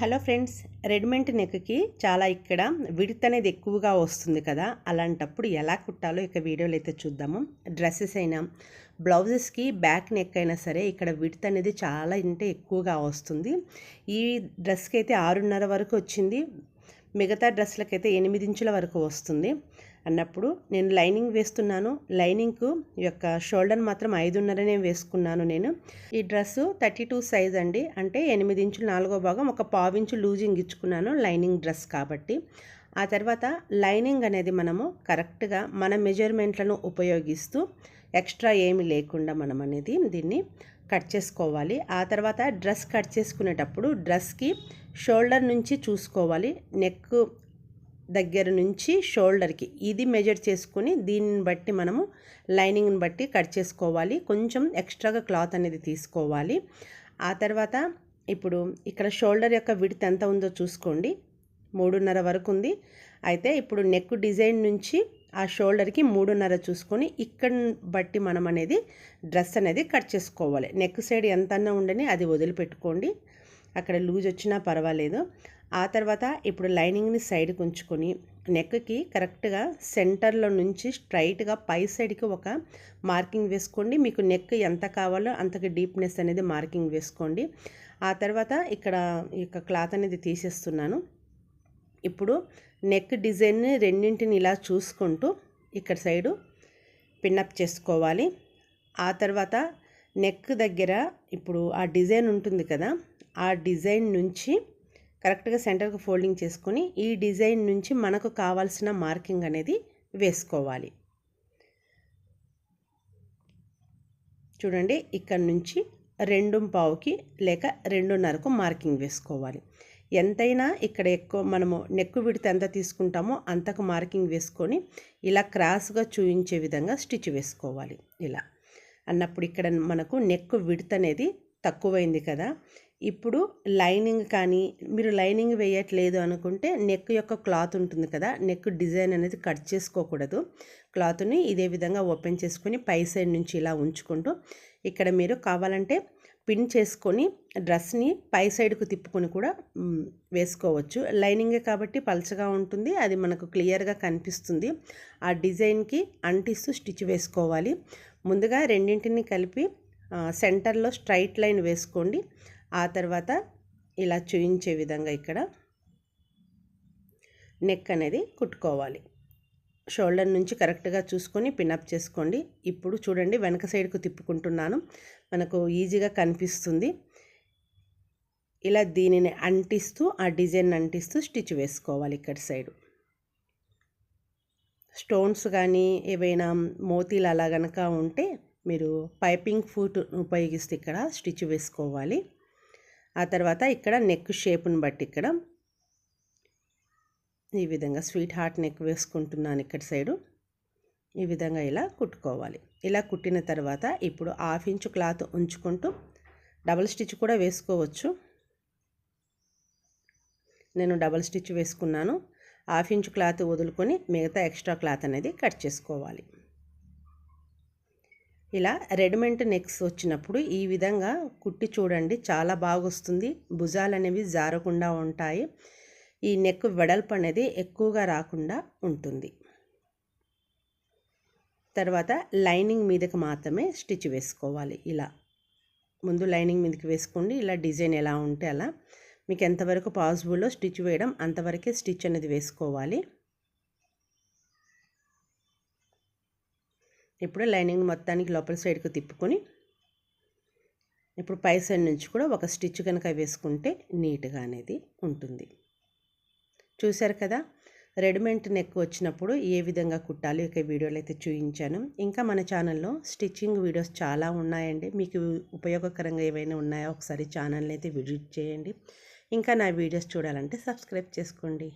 Hello friends readymade నెక్కి చాలా ఇక్కడ విడత్ అనేది ఎక్కువగా వస్తుంది కదా. అలాంటప్పుడు ఎలా కుట్టాలో ఇక వీడియోలు అయితే చూద్దాము. డ్రెస్సెస్ అయినా బ్లౌజెస్కి బ్యాక్ నెక్ అయినా సరే ఇక్కడ విడత్ అనేది చాలా అంటే ఎక్కువగా వస్తుంది. ఈ డ్రెస్కి అయితే ఆరున్నర వరకు వచ్చింది. మిగతా డ్రెస్లకైతే ఎనిమిది ఇంచుల వరకు వస్తుంది. అన్నప్పుడు నేను లైనింగ్ వేస్తున్నాను. లైనింగ్కు యొక్క షోల్డర్ మాత్రం ఐదున్నరనే వేసుకున్నాను నేను. ఈ డ్రెస్సు థర్టీ టూ సైజ్ అండి. అంటే ఎనిమిది ఇంచులు నాలుగో భాగం ఒక పావించు లూజింగ్ ఇచ్చుకున్నాను లైనింగ్ డ్రెస్ కాబట్టి. ఆ తర్వాత లైనింగ్ అనేది మనము కరెక్ట్గా మన మెజర్మెంట్లను ఉపయోగిస్తూ ఎక్స్ట్రా ఏమి లేకుండా మనం అనేది దీన్ని కట్ చేసుకోవాలి. ఆ తర్వాత డ్రెస్ కట్ చేసుకునేటప్పుడు డ్రెస్కి షోల్డర్ నుంచి చూసుకోవాలి. నెక్ దగ్గర నుంచి షోల్డర్కి. ఇది మెజర్ చేసుకొని దీన్ని బట్టి మనము లైనింగ్ని బట్టి కట్ చేసుకోవాలి. కొంచెం ఎక్స్ట్రాగా క్లాత్ అనేది తీసుకోవాలి. ఆ తర్వాత ఇప్పుడు ఇక్కడ షోల్డర్ యొక్క విడత్ ఎంత ఉందో చూసుకోండి. మూడున్నర వరకు ఉంది. అయితే ఇప్పుడు నెక్ డిజైన్ నుంచి ఆ షోల్డర్కి మూడున్నర చూసుకొని ఇక్కడ బట్టి మనం అనేది డ్రెస్ అనేది కట్ చేసుకోవాలి. నెక్ సైడ్ ఎంతన్నా ఉండని అది వదిలిపెట్టుకోండి. అక్కడ లూజ్ వచ్చినా పర్వాలేదు. ఆ తర్వాత ఇప్పుడు లైనింగ్ని సైడ్కి ఉంచుకొని నెక్కి కరెక్ట్గా సెంటర్లో నుంచి స్ట్రైట్గా పై సైడ్కి ఒక మార్కింగ్ వేసుకోండి. మీకు నెక్ ఎంత కావాలో అంతకి డీప్నెస్ అనేది మార్కింగ్ వేసుకోండి. ఆ తర్వాత ఇక్కడ ఈ క్లాత్ అనేది తీసేస్తున్నాను. ఇప్పుడు నెక్ డిజైన్ని రెండింటిని ఇలా చూసుకుంటూ ఇక్కడ సైడు పిన్నప్ చేసుకోవాలి. ఆ తర్వాత నెక్ దగ్గర ఇప్పుడు ఆ డిజైన్ ఉంటుంది కదా ఆ డిజైన్ నుంచి కరెక్ట్గా సెంటర్కి ఫోల్డింగ్ చేసుకొని ఈ డిజైన్ నుంచి మనకు కావాల్సిన మార్కింగ్ అనేది వేసుకోవాలి. చూడండి ఇక్కడ నుంచి రెండు పావుకి లేక రెండున్నరకు మార్కింగ్ వేసుకోవాలి. ఎంతైనా ఇక్కడ ఎక్కువ మనము నెక్కు విడితే ఎంత తీసుకుంటామో అంతకు మార్కింగ్ వేసుకొని ఇలా క్రాస్గా చూయించే విధంగా స్టిచ్ వేసుకోవాలి. ఇలా. అన్నప్పుడు ఇక్కడ మనకు నెక్కు విడత అనేది తక్కువైంది కదా. ఇప్పుడు లైనింగ్ కానీ మీరు లైనింగ్ వేయట్లేదు అనుకుంటే నెక్ యొక్క క్లాత్ ఉంటుంది కదా నెక్ డిజైన్ అనేది కట్ చేసుకోకూడదు. క్లాత్ని ఇదే విధంగా ఓపెన్ చేసుకొని పై సైడ్ నుంచి ఇలా ఉంచుకుంటూ ఇక్కడ మీరు కావాలంటే పిన్ చేసుకొని డ్రెస్ని పై సైడ్కు తిప్పుకొని కూడా వేసుకోవచ్చు. లైనింగే కాబట్టి పలచగా ఉంటుంది అది మనకు క్లియర్గా కనిపిస్తుంది. ఆ డిజైన్కి అంటిస్తూ స్టిచ్ వేసుకోవాలి. ముందుగా రెండింటిని కలిపి సెంటర్లో స్ట్రైట్ లైన్ వేసుకోండి. ఆ తర్వాత ఇలా చూయించే విధంగా ఇక్కడ నెక్ అనేది కుట్టుకోవాలి. షోల్డర్ నుంచి కరెక్ట్గా చూసుకొని పినప్ చేసుకోండి. ఇప్పుడు చూడండి వెనక సైడ్కు తిప్పుకుంటున్నాను. మనకు ఈజీగా కనిపిస్తుంది. ఇలా దీనిని అంటిస్తూ ఆ డిజైన్ అంటిస్తూ స్టిచ్ వేసుకోవాలి ఇక్కడ సైడు స్టోన్స్ కానీ ఏవైనా మోతీలు అలా కనుక ఉంటే మీరు పైపింగ్ ఫూట్ ఉపయోగిస్తే ఇక్కడ స్టిచ్ వేసుకోవాలి. ఆ తర్వాత ఇక్కడ నెక్ షేప్ని బట్టి ఇక్కడ ఈ విధంగా స్వీట్ హార్ట్ నెక్ వేసుకుంటున్నాను ఇక్కడ సైడు ఈ విధంగా ఇలా కుట్టుకోవాలి. ఇలా కుట్టిన తర్వాత ఇప్పుడు హాఫ్ ఇంచు క్లాత్ ఉంచుకుంటూ డబల్ స్టిచ్ కూడా వేసుకోవచ్చు. నేను డబల్ స్టిచ్ వేసుకున్నాను. హాఫ్ ఇంచు క్లాత్ వదులుకొని మిగతా ఎక్స్ట్రా క్లాత్ అనేది కట్ చేసుకోవాలి. ఇలా రెడీమేడ్ నెక్స్ వచ్చినప్పుడు ఈ విధంగా కుట్టి చూడండి చాలా బాగొస్తుంది. భుజాలు అనేవి జారకుండా ఉంటాయి. ఈ నెక్ వెడల్పు అనేది ఎక్కువగా రాకుండా ఉంటుంది. తర్వాత లైనింగ్ మీదకి మాత్రమే స్టిచ్ వేసుకోవాలి. ఇలా ముందు లైనింగ్ మీదకి వేసుకోండి. ఇలా డిజైన్ ఎలా ఉంటే అలా. మీకు ఎంతవరకు పాసిబుల్లో స్టిచ్ వేయడం అంతవరకే స్టిచ్ అనేది వేసుకోవాలి. ఇప్పుడు లైనింగ్ మొత్తానికి లోపల సైడ్కి తిప్పుకొని ఇప్పుడు పై సైడ్ నుంచి కూడా ఒక స్టిచ్ కనుక వేసుకుంటే నీట్గా అనేది ఉంటుంది. చూశారు కదా? రెడీమేడ్ నెక్ వచ్చినప్పుడు ఏ విధంగా కుట్టాలి ఒక వీడియోలు అయితే చూపించాను. ఇంకా మన ఛానల్లో స్టిచ్చింగ్ వీడియోస్ చాలా ఉన్నాయండి. మీకు ఉపయోగకరంగా ఏవైనా ఉన్నాయో ఒకసారి ఛానల్ని అయితే విజిట్ చేయండి. ఇంకా నా వీడియోస్ చూడాలంటే సబ్స్క్రైబ్ చేసుకోండి.